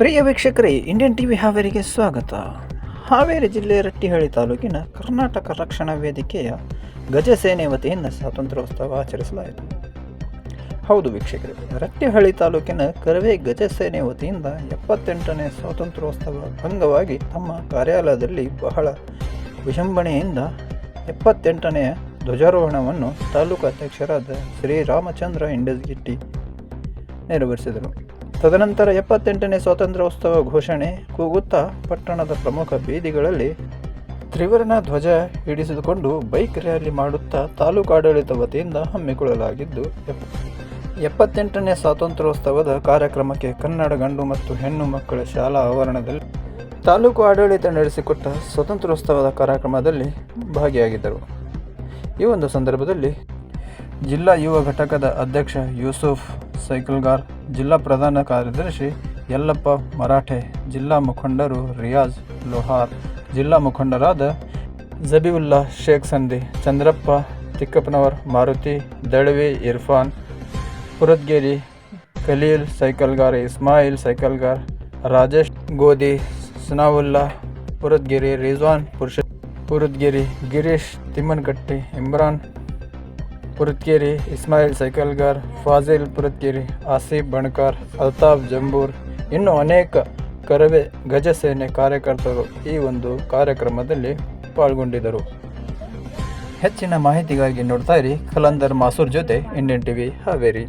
ಪ್ರಿಯ ವೀಕ್ಷಕರೇ, Indian TV ಹಾವೇರಿಗೆ ಸ್ವಾಗತ. ಹಾವೇರಿ ಜಿಲ್ಲೆ ರಟ್ಟಿಹಳ್ಳಿ ತಾಲೂಕಿನ ಕರ್ನಾಟಕ ರಕ್ಷಣಾ ವೇದಿಕೆಯ ಗಜಸೇನೆ ವತಿಯಿಂದ ಸ್ವಾತಂತ್ರ್ಯೋತ್ಸವ ಆಚರಿಸಲಾಯಿತು. ಹೌದು ವೀಕ್ಷಕರೇ, ರಟ್ಟಿಹಳ್ಳಿ ತಾಲೂಕಿನ ಕರವೇ ಗಜಸೇನೆ ವತಿಯಿಂದ ಎಪ್ಪತ್ತೆಂಟನೇ ಸ್ವಾತಂತ್ರ್ಯೋತ್ಸವ ಅಂಗವಾಗಿ ತಮ್ಮ ಕಾರ್ಯಾಲಯದಲ್ಲಿ ಬಹಳ ವಿಜೃಂಭಣೆಯಿಂದ ಎಪ್ಪತ್ತೆಂಟನೆಯ ಧ್ವಜಾರೋಹಣವನ್ನು ತಾಲೂಕು ಅಧ್ಯಕ್ಷರಾದ ಶ್ರೀರಾಮಚಂದ್ರ ಇಂಡಸ್ಗಿಟ್ಟಿ ನೆರವೇರಿಸಿದರು. ತದನಂತರ ಎಪ್ಪತ್ತೆಂಟನೇ ಸ್ವಾತಂತ್ರ್ಯೋತ್ಸವ ಘೋಷಣೆ ಕೂಗುತ್ತಾ ಪಟ್ಟಣದ ಪ್ರಮುಖ ಬೀದಿಗಳಲ್ಲಿ ತ್ರಿವರ್ಣ ಧ್ವಜ ಹಿಡಿಸಿದುಕೊಂಡು ಬೈಕ್ ರ್ಯಾಲಿ ಮಾಡುತ್ತಾ ತಾಲೂಕು ಆಡಳಿತ ವತಿಯಿಂದ ಹಮ್ಮಿಕೊಳ್ಳಲಾಗಿದ್ದು, ಎಪ್- ಎಪ್ಪತ್ತೆಂಟನೇ ಸ್ವಾತಂತ್ರ್ಯೋತ್ಸವದ ಕಾರ್ಯಕ್ರಮಕ್ಕೆ ಕನ್ನಡ ಗಂಡು ಮತ್ತು ಹೆಣ್ಣು ಮಕ್ಕಳ ಶಾಲಾ ಆವರಣದಲ್ಲಿ ತಾಲೂಕು ಆಡಳಿತ ನಡೆಸಿಕೊಟ್ಟ ಸ್ವಾತಂತ್ರ್ಯೋತ್ಸವದ ಕಾರ್ಯಕ್ರಮದಲ್ಲಿ ಭಾಗಿಯಾಗಿದ್ದರು. ಈ ಒಂದು ಸಂದರ್ಭದಲ್ಲಿ ಜಿಲ್ಲಾ ಯುವ ಘಟಕದ ಅಧ್ಯಕ್ಷ ಯೂಸುಫ್ ಸೈಕಲ್ಗಾರ್ ಜಿಲ್ಲಾ ಪ್ರಧಾನ ಕಾರ್ಯದರ್ಶಿ ಯಲ್ಲಪ್ಪ ಮರಾಠೆ, ಜಿಲ್ಲಾ ಮುಖಂಡರು ರಿಯಾಜ್ ಲೋಹಾರ್, ಜಿಲ್ಲಾ ಮುಖಂಡರಾದ ಜಬೀವುಲ್ಲಾ ಶೇಖ್ ಸಂಧಿ, ಚಂದ್ರಪ್ಪ ತಿಕ್ಕಪ್ಪನವರ್, ಮಾರುತಿ ದಳವಿ ಇರ್ಫಾನ್ ಪುರದ್ಗೇರಿ ಖಲೀಲ್ ಸೈಕಲ್ಗಾರ್ ಇಸ್ಮಾಯಿಲ್ ಸೈಕಲ್ಗಾರ್, ರಾಜೇಶ್ ಗೋದಿ ಸುನಾವುಲ್ಲಾ ಪುರದ್ಗಿರಿ ರಿಜ್ವಾನ್ ಪುರುಷ ಪುರದ್ಗಿರಿ ಗಿರೀಶ್ ತಿಮ್ಮನಕಟ್ಟಿ ಇಮ್ರಾನ್ ಪುರತ್ಕೇರಿ, ಇಸ್ಮಾಯಿಲ್ ಸೈಕಲ್ಗಾರ್, ಫಾಜಿಲ್ ಪುರತ್ಕೇರಿ, ಆಸಿಫ್ ಬಣಕಾರ್, ಅಲ್ತಾಫ್ ಜಂಬೂರ್, ಇನ್ನೂ ಅನೇಕ ಕರವೇ ಗಜಸೇನೆ ಕಾರ್ಯಕರ್ತರು ಈ ಒಂದು ಕಾರ್ಯಕ್ರಮದಲ್ಲಿ ಪಾಲ್ಗೊಂಡಿದ್ದರು. ಹೆಚ್ಚಿನ ಮಾಹಿತಿಗಾಗಿ ನೋಡ್ತಾ ಇರಿ ಕಲಂದರ್ ಮಾಸೂರ್ ಜೊತೆ ಇಂಡಿಯನ್ ಟಿವಿ ಹಾವೇರಿ.